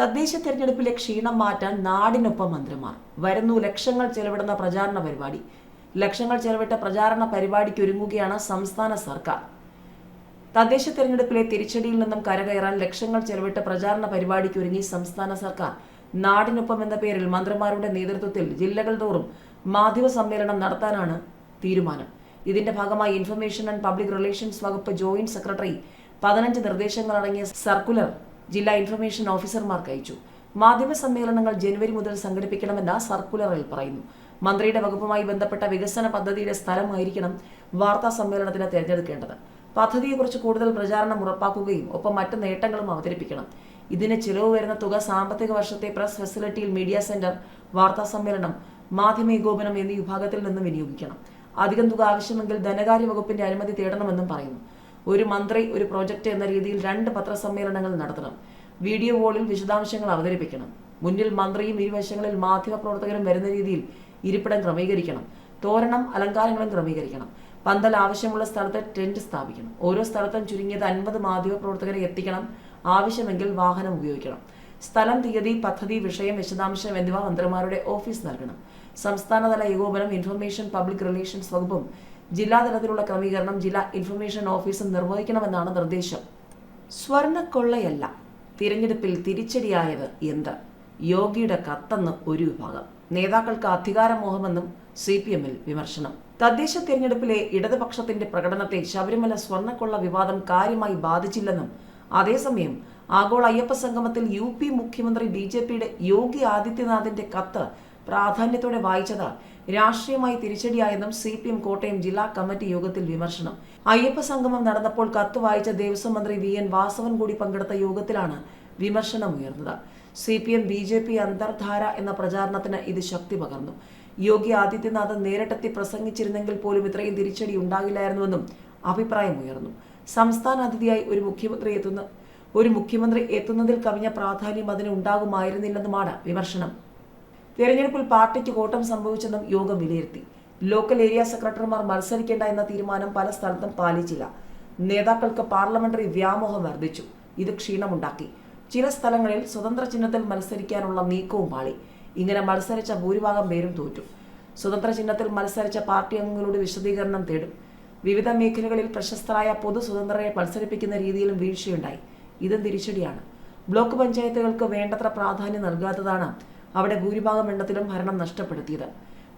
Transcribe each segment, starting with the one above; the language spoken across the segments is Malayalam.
തദ്ദേശ തെരഞ്ഞെടുപ്പിലെ ക്ഷീണം മാറ്റാൻ നാടിനൊപ്പം മന്ത്രിമാർ. വരുന്നു ലക്ഷങ്ങൾ ചെലവിടുന്ന പ്രചാരണ പരിപാടി. ലക്ഷങ്ങൾ ചെലവിട്ട പ്രചാരണ പരിപാടിക്ക് ഒരുങ്ങുകയാണ് സംസ്ഥാന സർക്കാർ. തദ്ദേശ തെരഞ്ഞെടുപ്പിലെ തിരിച്ചടിയിൽ നിന്നും കരകയറാൻ ലക്ഷങ്ങൾ ചെലവിട്ട പ്രചാരണ പരിപാടിക്ക് ഒരുങ്ങി സംസ്ഥാന സർക്കാർ. നാടിനൊപ്പം എന്ന പേരിൽ മന്ത്രിമാരുടെ നേതൃത്വത്തിൽ ജില്ലകൾ തോറും മാധ്യമ സമ്മേളനം നടത്താനാണ് തീരുമാനം. ഇതിന്റെ ഭാഗമായി ഇൻഫർമേഷൻ ആൻഡ് പബ്ലിക് റിലേഷൻസ് വകുപ്പ് ജോയിന്റ് സെക്രട്ടറി പതിനഞ്ച് നിർദ്ദേശങ്ങളടങ്ങിയ സർക്കുലർ ജില്ലാ ഇൻഫർമേഷൻ ഓഫീസർമാർക്ക് അയച്ചു. മാധ്യമ സമ്മേളനങ്ങൾ ജനുവരി മുതൽ സംഘടിപ്പിക്കണമെന്ന് സർക്കുലറിൽ പറയുന്നു. മന്ത്രിയുടെ വകുപ്പുമായി ബന്ധപ്പെട്ട വികസന പദ്ധതിയുടെ സ്ഥലമായിരിക്കണം വാർത്താ സമ്മേളനത്തിന് തിരഞ്ഞെടുക്കേണ്ടത്. പദ്ധതിയെക്കുറിച്ച് കൂടുതൽ പ്രചാരണം ഉറപ്പാക്കുകയും ഒപ്പം മറ്റ് നേട്ടങ്ങളും അവതരിപ്പിക്കണം. ഇതിന് ചിലവ് വരുന്ന തുക സാമ്പത്തിക വർഷത്തെ പ്രസ് ഫെസിലിറ്റിയിൽ മീഡിയ സെന്റർ വാർത്താ സമ്മേളനം മാധ്യമ ഏകോപനം എന്നീ വിഭാഗത്തിൽ നിന്നും വിനിയോഗിക്കണം. അധികം തുക ആവശ്യമെങ്കിൽ ധനകാര്യ വകുപ്പിന്റെ അനുമതി തേടണമെന്നും പറയുന്നു. ഒരു മന്ത്രി ഒരു പ്രോജക്റ്റ് എന്ന രീതിയിൽ രണ്ട് പത്രസമ്മേളനങ്ങൾ നടത്തണം. വീഡിയോ വോളിൽ വിശദാംശങ്ങൾ അവതരിപ്പിക്കണം. മുന്നിൽ മന്ത്രിയും ഇരുവശങ്ങളിൽ മാധ്യമപ്രവർത്തകരും വരുന്ന രീതിയിൽ ഇരിപ്പിടം ക്രമീകരിക്കണം. തോരണം അലങ്കാരങ്ങളും ക്രമീകരിക്കണം. പന്തൽ ആവശ്യമുള്ള സ്ഥലത്ത് ടെന്റ് സ്ഥാപിക്കണം. ഓരോ സ്ഥലത്തും ചുരുങ്ങിയത് അൻപത് മാധ്യമപ്രവർത്തകരെ എത്തിക്കണം. ആവശ്യമെങ്കിൽ വാഹനം ഉപയോഗിക്കണം. സ്ഥലം തീയതി പദ്ധതി വിഷയം വിശദാംശം എന്നിവ മന്ത്രിമാരുടെ ഓഫീസ് നൽകണം. സംസ്ഥാനതല ഏകോപനം ഇൻഫർമേഷൻ പബ്ലിക് റിലേഷൻസ് വകുപ്പും ജില്ലാതലത്തിലുള്ള ക്രമീകരണം ജില്ലാ ഇൻഫർമേഷൻ ഓഫീസർ നിർവഹിക്കണമെന്നാണ് നിർദ്ദേശം. സ്വർണക്കൊള്ളയല്ല തിരഞ്ഞെടുപ്പിൽ തിരിച്ചടിയായത് എന്ത്? യോഗിയുടെ കത്തെന്ന് ഒരു വിഭാഗം. നേതാക്കൾക്ക് അധികാരമോഹമെന്നും സി പി എമ്മിൽ വിമർശനം. തദ്ദേശ തിരഞ്ഞെടുപ്പിലെ ഇടതുപക്ഷത്തിന്റെ പ്രകടനത്തെ ശബരിമല സ്വർണക്കൊള്ള വിവാദം കാര്യമായി ബാധിച്ചില്ലെന്നും അതേസമയം ആഗോള അയ്യപ്പ സംഗമത്തിൽ യു പി മുഖ്യമന്ത്രി ബി ജെ പിയുടെ യോഗി ആദിത്യനാഥിന്റെ കത്ത് പ്രാധാന്യത്തോടെ വായിച്ചത് രാഷ്ട്രീയമായി തിരിച്ചടിയായെന്നും സി പി എം കോട്ടയം ജില്ലാ കമ്മിറ്റി യോഗത്തിൽ വിമർശനം. അയ്യപ്പ സംഗമം നടന്നപ്പോൾ കത്ത് വായിച്ച ദേവസ്വം മന്ത്രി വി എൻ വാസവൻ കൂടി പങ്കെടുത്ത യോഗത്തിലാണ് വിമർശനം ഉയർന്നത്. C P M B J P അന്തർധാര എന്ന പ്രചാരണത്തിന് ഇത് ശക്തി പകർന്നു. യോഗി ആദിത്യനാഥ് നേരിട്ടെത്തി പ്രസംഗിച്ചിരുന്നെങ്കിൽ പോലും ഇത്രയും തിരിച്ചടി ഉണ്ടാകില്ലായിരുന്നുവെന്നും അഭിപ്രായമുയർന്നു സംസ്ഥാന അതിഥിയായി ഒരു മുഖ്യമന്ത്രി എത്തുന്ന ഒരു മുഖ്യമന്ത്രി എത്തുന്നതിൽ കവിഞ്ഞ പ്രാധാന്യം അതിന് ഉണ്ടാകുമായിരുന്നില്ലെന്നുമാണ് വിമർശനം. തെരഞ്ഞെടുപ്പിൽ പാർട്ടിക്ക് കോട്ടം സംഭവിച്ചെന്നും യോഗം വിലയിരുത്തി. ലോക്കൽ ഏരിയ സെക്രട്ടറിമാർ മത്സരിക്കേണ്ട എന്ന തീരുമാനം പല സ്ഥലത്തും പാലിച്ചില്ല. നേതാക്കൾക്ക് പാർലമെന്ററി വ്യാമോഹം വർദ്ധിച്ചു. ഇത് ക്ഷീണമുണ്ടാക്കി. ചില സ്ഥലങ്ങളിൽ സ്വതന്ത്ര ചിഹ്നത്തിൽ മത്സരിക്കാനുള്ള നീക്കവും പാളി. ഇങ്ങനെ മത്സരിച്ച ഭൂരിഭാഗം പേരും തോറ്റു. സ്വതന്ത്ര ചിഹ്നത്തിൽ മത്സരിച്ച പാർട്ടി അംഗങ്ങളുടെ വിശദീകരണം തേടും. വിവിധ മേഖലകളിൽ പ്രശസ്തരായ പൊതു സ്വതന്ത്രരെ മത്സരിപ്പിക്കുന്ന രീതിയിലും വീഴ്ചയുണ്ടായി. ഇതും തിരിച്ചടിയാണ്. ബ്ലോക്ക് പഞ്ചായത്തുകൾക്ക് വേണ്ടത്ര പ്രാധാന്യം നൽകാത്തതാണ് അവിടെ ഭൂരിഭാഗം എണ്ണത്തിലും ഭരണം നഷ്ടപ്പെടുത്തിയത്.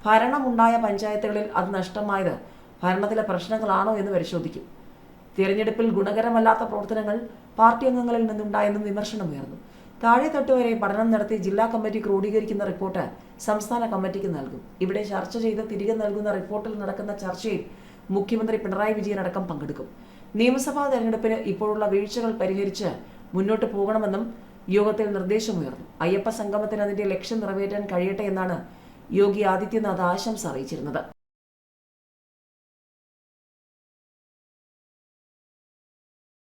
ഭരണമുണ്ടായ പഞ്ചായത്തുകളിൽ അത് നഷ്ടമായത് ഭരണത്തിലെ പ്രശ്നങ്ങളാണോ എന്ന് പരിശോധിക്കും. തിരഞ്ഞെടുപ്പിൽ ഗുണകരമല്ലാത്ത പ്രവർത്തനങ്ങൾ പാർട്ടി അംഗങ്ങളിൽ നിന്നുണ്ടായെന്നും വിമർശനമുയർന്നു താഴെത്തട്ട് വരെ പഠനം നടത്തി ജില്ലാ കമ്മിറ്റി ക്രോഡീകരിക്കുന്ന റിപ്പോർട്ട് സംസ്ഥാന കമ്മിറ്റിക്ക് നൽകും. ഇവിടെ ചർച്ച ചെയ്ത് തിരികെ നൽകുന്ന റിപ്പോർട്ടിൽ നടക്കുന്ന ചർച്ചയിൽ മുഖ്യമന്ത്രി പിണറായി വിജയൻ അടക്കം പങ്കെടുക്കും. നിയമസഭാ തെരഞ്ഞെടുപ്പിന് ഇപ്പോഴുള്ള വീഴ്ചകൾ പരിഹരിച്ച് മുന്നോട്ട് പോകണമെന്നും യോഗത്തിൽ നിർദ്ദേശമുയർന്നു. അയ്യപ്പ സംഗമത്തിന് അതിന്റെ ലക്ഷ്യം നിറവേറ്റാൻ കഴിയട്ടെ എന്നാണ് യോഗി ആദിത്യനാഥ് ആശംസ അറിയിച്ചിരുന്നത്.